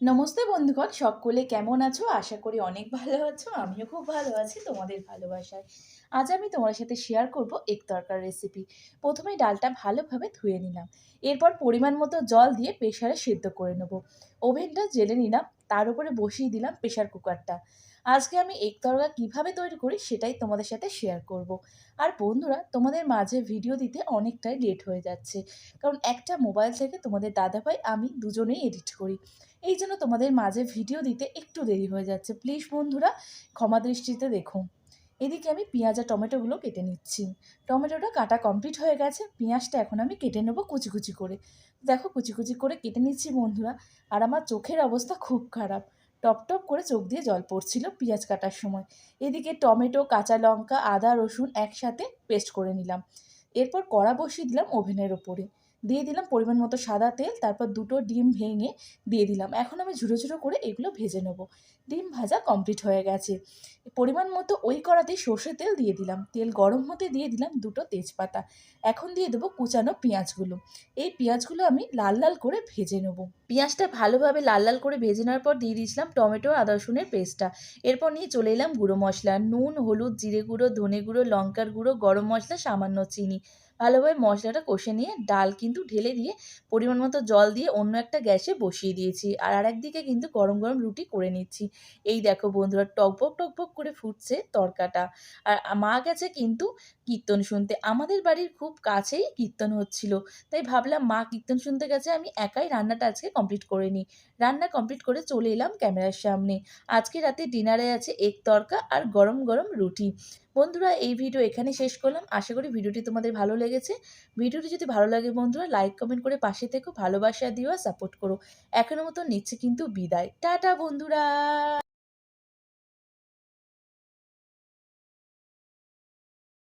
নমস্তে বন্ধুগণ, সকলে কেমন আছো? আশা করি অনেক ভালো আছো, আমিও খুব ভালো আছি তোমাদের ভালোবাসায়। আজ আমি তোমার সাথে শেয়ার করব এক তরকার রেসিপি প্রথমে ডালটা ভালোভাবে ধুয়ে নিলাম। এরপর পরিমাণ মতো জল দিয়ে প্রেশারে সেদ্ধ করে নেব। ওভেনটা জেলে নিলাম, তার উপরে বসিয়ে দিলাম প্রেশার কুকারটা। আজকে আমি এক তরকা কীভাবে তৈরি করি সেটাই তোমাদের সাথে শেয়ার করব। আর বন্ধুরা, তোমাদের মাঝে ভিডিও দিতে অনেকটাই লেট হয়ে যাচ্ছে, কারণ একটা মোবাইল থেকে তোমাদের দাদাভাই আমি দুজনেই এডিট করি। এই জন্য তোমাদের মাঝে ভিডিও দিতে একটু দেরি হয়ে যাচ্ছে। প্লিজ বন্ধুরা, ক্ষমা দৃষ্টিতে দেখো এদিকে আমি পেঁয়াজ আর টমেটোগুলো কেটে নিচ্ছি। টমেটোটা কাটা কমপ্লিট হয়ে গেছে, পেঁয়াজটা এখন আমি কেটে নেব কুচি কুচি করে। দেখো কুচি কুচি করে কেটে নিচ্ছি বন্ধুরা, আর আমার চোখের অবস্থা খুব খারাপ। টপ টপ করে চোখ দিয়ে জল পড়ছিল পেঁয়াজ কাটার সময়। এদিকে টমেটো, কাঁচা লঙ্কা, আদা, রসুন একসাথে পেস্ট করে নিলাম। এরপর কড়া বসিয়ে দিলাম ওভেনের ওপরে। দিয়ে দিলাম পরিমাণ মতো সাদা তেল, তারপর দুটো ডিম ভেঙে দিয়ে দিলাম। এখন আমি ঝুড়ো ঝুড়ো করে এগুলো ভেজে নেব। ডিম ভাজা কমপ্লিট হয়ে গেছে। পরিমাণ মতো ওই কড়াতে সর্ষে তেল দিয়ে দিলাম। তেল গরম হতে দিয়ে দিলাম দুটো তেজপাতা। এখন দিয়ে দেবো কুচানো পেঁয়াজগুলো। এই পেঁয়াজগুলো আমি লাল লাল করে ভেজে নেব। পেঁয়াজটা ভালোভাবে লাল লাল করে ভেজে নেওয়ার পর দিয়ে দিয়েছিলাম টমেটো, আদা, রসুনের পেস্টটা। এরপর নিয়ে চলে এলাম গুঁড়ো মশলা, নুন, হলুদ, জিরে গুঁড়ো, ধনে গুঁড়ো, লঙ্কার গুঁড়ো, গরম মশলা, সামান্য চিনি। ভালোভাবে মশলাটা কষে নিয়ে ডাল কিন্তু ঢেলে দিয়ে পরিমাণ মতো জল দিয়ে অন্য একটা গ্যাসে বসিয়ে দিয়েছি আর আরেকদিকে কিন্তু গরম গরম রুটি করে নিচ্ছি। এই দেখো বন্ধুরা, টকবক টকবক করে ফুটছে তরকাটা। আর মা গেছে কিন্তু কীর্তন শুনতে। আমাদের বাড়ির খুব কাছেই কীর্তন হচ্ছিল। তাই ভাবলাম মা কীর্তন শুনতে গেছে, আমি একাই রান্নাটা আজকে কমপ্লিট করে নিই রান্না কমপ্লিট করে চলে এলাম ক্যামেরার সামনে। আজকে রাতে ডিনারে আছে এক তরকা আর গরম গরম রুটি। বন্ধুরা, এই ভিডিও এখানে শেষ করলাম। আশা করি ভিডিওটি তোমাদের ভালো লেগেছে। ভিডিওটি যদি ভালো লাগে বন্ধুরা লাইক কমেন্ট করে পাশে থেকো। ভালোবাসা দিও আর সাপোর্ট করো। এখনও মতো নিচ্ছে কিন্তু বিদায়। টাটা বন্ধুরা!